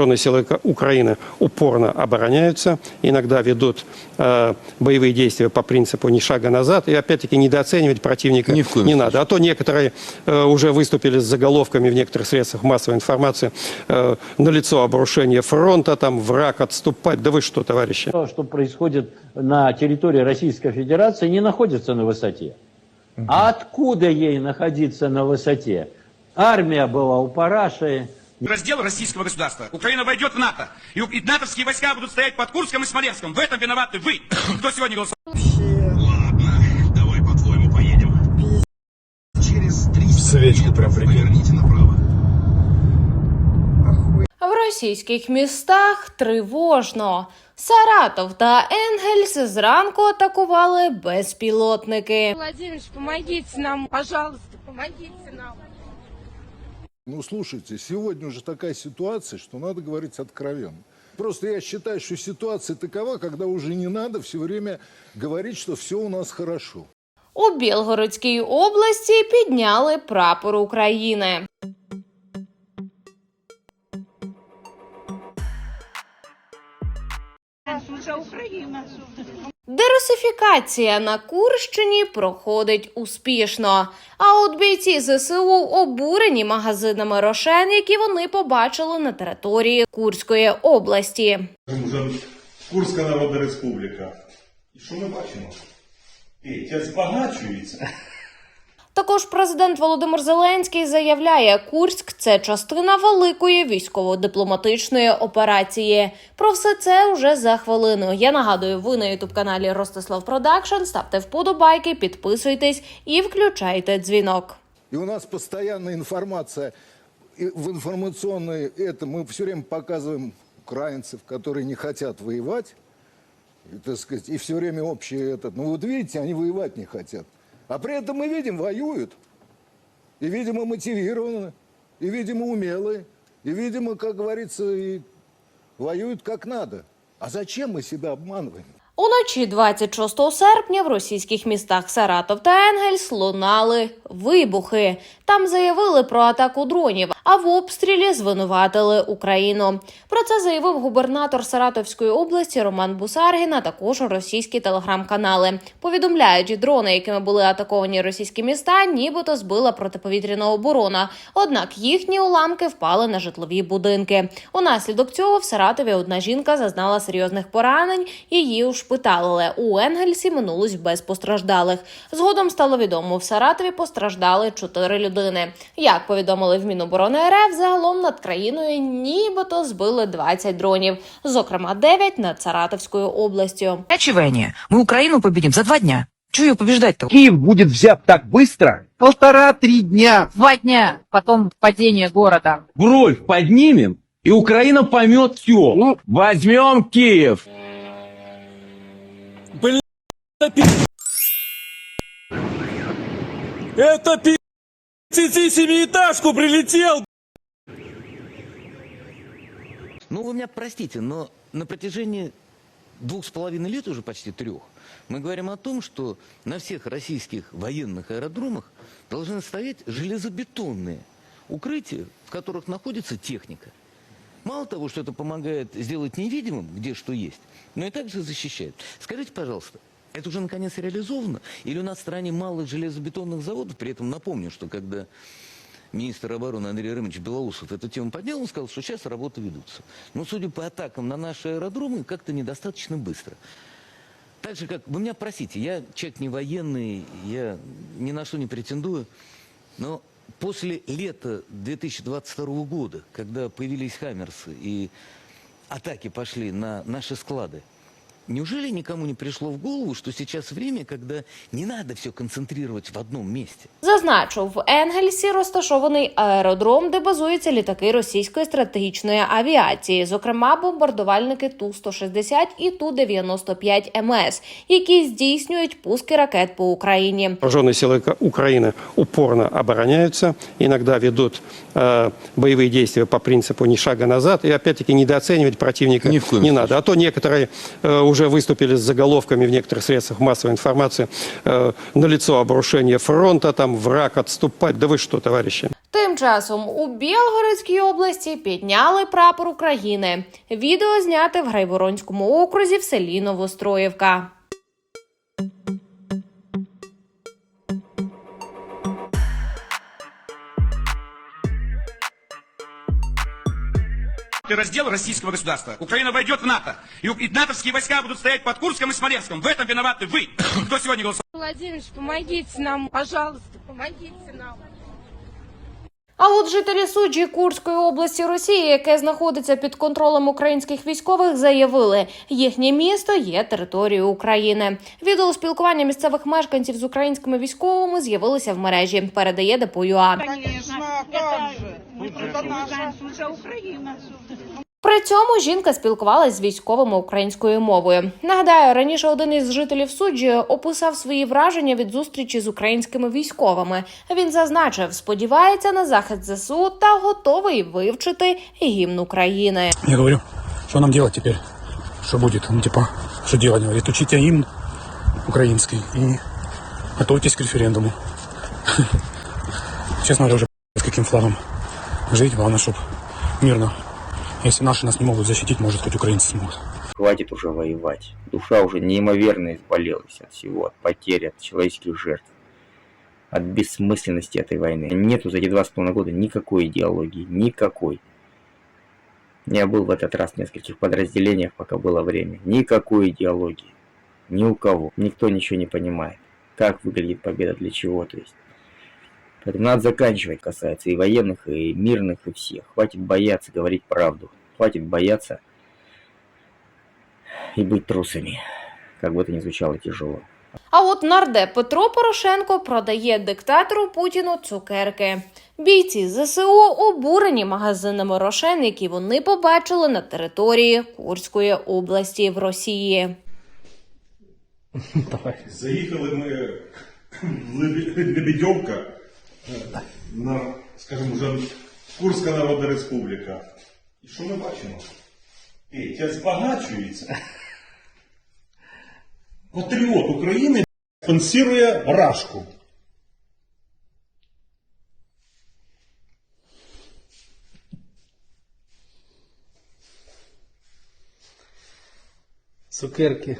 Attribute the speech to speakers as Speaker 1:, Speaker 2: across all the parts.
Speaker 1: Вооруженные силы Украины упорно обороняются, иногда ведут э, боевые действия по принципу ни шага назад. И опять-таки недооценивать противника
Speaker 2: Ни в коем
Speaker 1: не
Speaker 2: случае.
Speaker 1: надо. А то некоторые э, уже выступили с заголовками в некоторых средствах массовой информации. Э, налицо обрушение фронта, там враг отступать. Да вы что, товарищи?
Speaker 3: То, что происходит на территории Российской Федерации, не находится на высоте. А откуда ей находиться на высоте? Армия была у параши,
Speaker 4: раздел российского государства. Украина войдет в НАТО. И, и натовские войска будут стоять под Курском и Смоленском. В этом виноваты вы. Кто сегодня голосовал?
Speaker 5: Ладно, давай по-твоему поедем. Через 300
Speaker 2: Свечку прям
Speaker 5: метров
Speaker 2: прикинь.
Speaker 5: поверните направо.
Speaker 6: В російських містах тривожно. Саратов та Енгельс зранку атакували безпілотники.
Speaker 7: Владимирович, помогите нам, пожалуйста, помогите нам.
Speaker 8: Ну, слушайте, сегодня уже такая ситуация, что надо говорить откровенно. Просто я считаю, что ситуация такова, когда уже не надо все время говорить, что все у нас хорошо.
Speaker 6: У Білгородській області підняли прапор України.
Speaker 7: Уже Украина.
Speaker 6: Дерусифікація на Курщині проходить успішно. А от бійці ЗСУ обурені магазинами рошен, які вони побачили на території Курської області.
Speaker 9: Курська Народна Республіка. І що ми бачимо? Петя збагачується.
Speaker 6: Також президент Володимир Зеленський заявляє, Курськ це частина великої військово-дипломатичної операції. Про все це вже за хвилину. Я нагадую, ви на ютуб каналі Ростислав Продакшн. Ставте вподобайки, підписуйтесь і включайте дзвінок.
Speaker 8: И у нас постоянная информация и в информационной это мы все время показываем украинцев, которые не хотят воевать, и, так сказать, и все время общее этот. Ну вот видите, они воевать не хотят. А при этом мы видим, воюют. И, видимо, мотивированы, и, видимо, умелые, и, видимо, как говорится, и воюют как надо. А зачем мы себя обманываем?
Speaker 6: Уночі 26 серпня в російських містах Саратов та Енгельс лунали вибухи. Там заявили про атаку дронів, а в обстрілі звинуватили Україну. Про це заявив губернатор Саратовської області Роман Бусаргін, а також російські телеграм-канали. Повідомляють, дрони, якими були атаковані російські міста, нібито збила протиповітряна оборона. Однак їхні уламки впали на житлові будинки. Унаслідок цього в Саратові одна жінка зазнала серйозних поранень. Її ушпиталили. У Енгельсі минулось без постраждалих. Згодом стало відомо, в Саратові постраждали чотири людини Як повідомили в Міноборони РФ, загалом над країною нібито збили 20 дронів, зокрема 9 над Саратовською областю.
Speaker 10: Отчаяние. Мы Украину победим за два дня. Чего ее побеждать-то?
Speaker 11: Киев будет взят так быстро? Полтора-три дня.
Speaker 10: Два дня, потом падение города.
Speaker 11: Бровь поднимем, и Украина поймет все. Ну, возьмем Киев.
Speaker 2: Это пи*** семиэтажку прилетел.
Speaker 12: Ну, вы меня простите, но на протяжении двух с половиной лет, уже почти трех, мы говорим о том, что на всех российских военных аэродромах должны стоять железобетонные укрытия, в которых находится техника. Мало того, что это помогает сделать невидимым, где что есть, но и также защищает. Скажите, пожалуйста, это уже наконец реализовано? Или у нас в стране мало железобетонных заводов? При этом напомню, что когда министр обороны Андрей Рымович Белоусов эту тему поднял, он сказал, что сейчас работы ведутся. Но судя по атакам на наши аэродромы, как-то недостаточно быстро. Так же, как вы меня просите, я человек не военный, я ни на что не претендую, но после лета 2022 года, когда появились хаммерсы и атаки пошли на наши склады, неужели никому не пришло в голову, что сейчас время, когда не надо все концентрировать в одном месте?
Speaker 6: Зазначу, в Енгельсі розташований аеродром, де базуються літаки російської стратегічної авіації, зокрема бомбардувальники Ту-160 і Ту-95 МС, які здійснюють пуски ракет по Україні.
Speaker 1: Вооруженные силы Ка- Украины упорно обороняются, иногда ведут э, боевые действия по принципу ни шага назад. И опять-таки недооценивать противника
Speaker 2: Ни в коем
Speaker 1: не
Speaker 2: случае.
Speaker 1: надо. А то некоторые э, уже выступили с заголовками в некоторых средствах массовой информации. Э, налицо обрушение фронта, там враг отступать. Да вы что, товарищи?
Speaker 6: Тим Тим часом у Білгородській області підняли прапор України. Відео зняте в Грайворонському окрузі в селі Новостроївка.
Speaker 4: раздел российского государства. Украина войдет в НАТО. И, у- и натовские войска будут стоять под Курском и Смоленском. В этом виноваты вы. Кто сегодня голосовал?
Speaker 7: Владимирович, помогите нам, пожалуйста, помогите нам.
Speaker 6: А от жителі суджі Курської області Росії, яке знаходиться під контролем українських військових, заявили, їхнє місто є територією України. Відео спілкування місцевих мешканців з українськими військовими з'явилися в мережі. Передає При цьому жінка спілкувалась з військовими українською мовою. Нагадаю, раніше один із жителів суджі описав свої враження від зустрічі з українськими військовими. Він зазначив, сподівається на захист ЗСУ та готовий вивчити гімн України.
Speaker 2: Я говорю, что нам делать теперь? Что будет? Ну, типа, что делать? Говорит, учите гимн украинский и готовьтесь к референдуму. Честно говоря, уже с каким флагом жить. Главное, чтобы мирно. Если наши нас не могут защитить, может, хоть украинцы смогут.
Speaker 13: Хватит уже воевать. Душа уже неимоверно изболелась от всего, от потерь, от человеческих жертв, от бессмысленности этой войны. Нету за эти два с половиной года никакой идеологии, никакой. Я был в этот раз в нескольких подразделениях, пока было время. Никакой идеологии. Ни у кого. Никто ничего не понимает. Как выглядит победа, для чего, то есть. Поэтому надо заканчивать, касается и военных, и мирных, и всех. Хватит бояться говорить правду. Хватит бояться и быть трусами. Как бы это ни звучало тяжело.
Speaker 6: А от нардеп Петро Порошенко продає диктатору Путіну цукерки. Бійці ЗСУ обурені магазинами рошен, які вони побачили на території Курської області в Росії.
Speaker 9: Заїхали ми в Лебе- Лебедівка, на, скажімо, вже Курська Народна Республіка. І що ми бачимо? Петя збагачується. Патріот України спонсирує Рашку.
Speaker 2: Цукерки.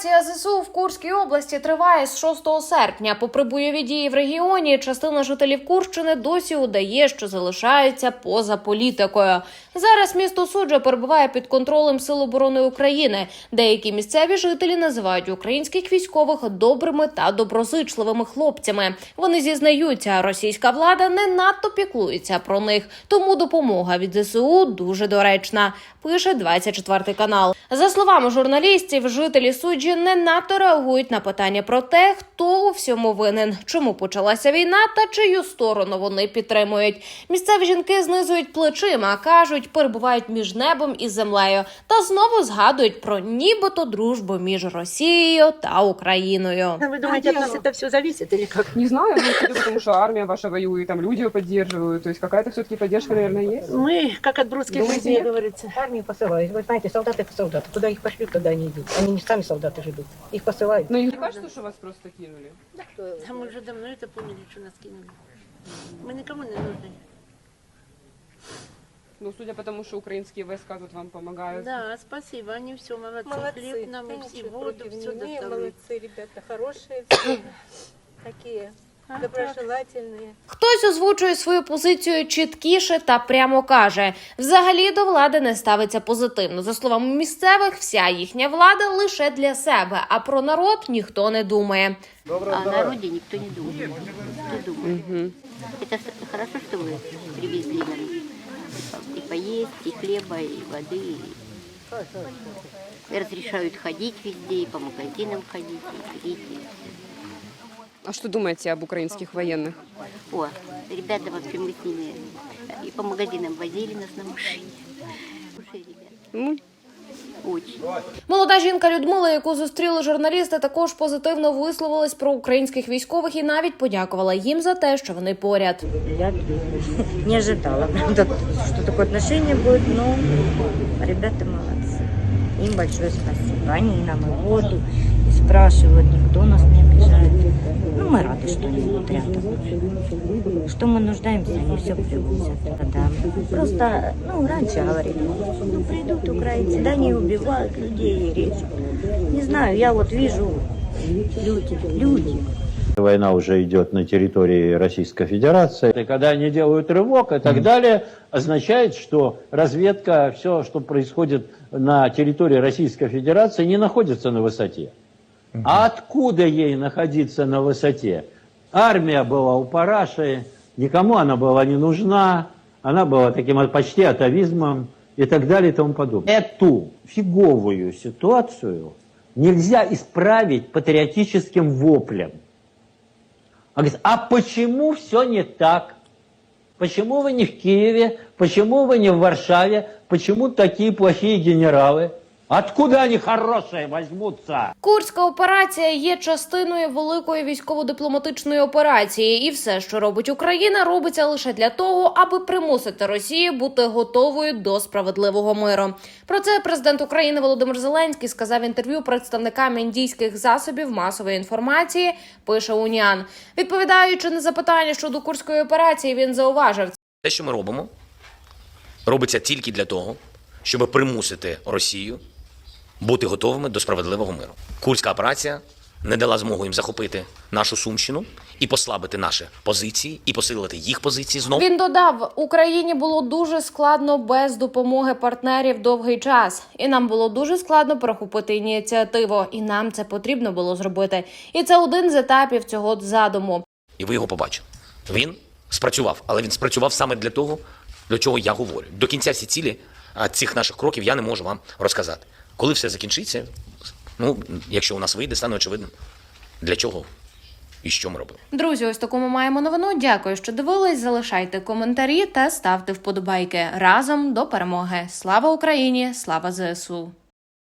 Speaker 6: Операція ЗСУ в Курській області триває з 6 серпня. Попри бойові дії в регіоні, частина жителів Курщини досі удає, що залишаються поза політикою. Зараз місто Суджа перебуває під контролем Сил оборони України. Деякі місцеві жителі називають українських військових добрими та доброзичливими хлопцями. Вони зізнаються, російська влада не надто піклується про них, тому допомога від ЗСУ дуже доречна. Пише 24 канал. За словами журналістів, жителі суджі не надто реагують на питання про те, хто у всьому винен, чому почалася війна та чию сторону вони підтримують. Місцеві жінки знизують плечима, кажуть, перебувають між небом і землею, та знову згадують про нібито дружбу між Росією та Україною.
Speaker 7: Вы думаете, от нас это все зависит или как?
Speaker 10: Не знаю, потому что армия ваша воюет, там люди ее поддерживают. То есть какая-то все-таки поддержка, наверное, есть.
Speaker 7: Мы, как от брусских
Speaker 10: Думаете,
Speaker 7: людей,
Speaker 10: нет?
Speaker 7: говорится.
Speaker 14: Армию посылают. Вы знаете, солдаты это солдаты. Куда их пошлют, туда они идут. Они не сами солдаты живут. Их посылают.
Speaker 10: Но не кажется, что вас просто кинули?
Speaker 7: Да мы уже давно это поняли, что нас кинули. Мы никому не нужны.
Speaker 10: Ну, судя по тому, что украинские войска тут вам помогают.
Speaker 7: Да, спасибо, они все молодцы.
Speaker 14: Молодцы.
Speaker 7: Хлеб нам и
Speaker 14: Мы
Speaker 7: все,
Speaker 14: ничего
Speaker 7: воду,
Speaker 14: против
Speaker 7: все
Speaker 14: не имеем.
Speaker 7: доставляют.
Speaker 14: Молодцы, ребята, хорошие все. Такие доброжелательные.
Speaker 6: Хтось озвучує свою позицію чіткіше та прямо каже: взагалі до влади не ставиться позитивно. За словами місцевих, вся їхня влада лише для себе, а про народ ніхто не думає.
Speaker 14: О народе никто не думает. Кто думает? Это с- хорошо, что вы привезли нам и поесть, и хлеба, и воды. И разрешают ходить везде, и по магазинам ходить, и пить. и-
Speaker 10: А что думаете об украинских военных?
Speaker 14: О, ребята, в общем, мы с ними и по магазинам возили нас на машине. Слушай, ребята,
Speaker 10: Ну,
Speaker 14: очень.
Speaker 6: Молода жінка Людмила, яку зустріли журналісти, також позитивно висловилась про українських військових і навіть подякувала їм за те, що вони поряд.
Speaker 14: Я не ожидала, правда, что такое отношение будет, но ребята молодцы. Им большое спасибо. Они нам и воду и спрашивают, никто нас не обижает.
Speaker 15: Ну, мы рады, что они вот рядом. Что мы нуждаемся, они все привозят. Да. Просто, ну, раньше говорили, ну, придут украинцы, да они убивают людей и режут. Не знаю, я вот вижу люди, люди.
Speaker 3: Война уже идет на территории Российской Федерации. И когда они делают рывок и так далее, означает, что разведка, все, что происходит на территории Российской Федерации, не находится на высоте. А откуда ей находиться на высоте? Армия была у параши, никому она была не нужна, она была таким почти атовизмом и так далее и тому подобное. Эту фиговую ситуацию нельзя исправить патриотическим воплем. А говорит, а почему все не так? Почему вы не в Киеве? Почему вы не в Варшаве? Почему такие плохие генералы? Откуда они хорошие возьмутся?
Speaker 6: Курська операція є частиною великої військово-дипломатичної операції, і все, що робить Україна, робиться лише для того, аби примусити Росію бути готовою до справедливого миру. Про це президент України Володимир Зеленський сказав в інтерв'ю представникам індійських засобів масової інформації. Пише Уніан, відповідаючи на запитання щодо курської операції, він зауважив.
Speaker 16: Те, що ми робимо, робиться тільки для того, щоб примусити Росію бути готовими до справедливого миру. Курська операція не дала змогу їм захопити нашу Сумщину і послабити наші позиції, і посилити їх позиції знову.
Speaker 6: Він додав, Україні було дуже складно без допомоги партнерів довгий час, і нам було дуже складно перехопити ініціативу, і нам це потрібно було зробити. І це один з етапів цього задуму.
Speaker 16: І ви його побачили. Він спрацював, але він спрацював саме для того, до чого я говорю. До кінця всі цілі цих наших кроків я не можу вам розказати. Коли все закінчиться, ну, якщо у нас вийде, стане очевидним, для чого і що ми робимо.
Speaker 6: Друзі, ось таку ми маємо новину. Дякую, що дивились. Залишайте коментарі та ставте вподобайки разом до перемоги. Слава Україні! Слава ЗСУ!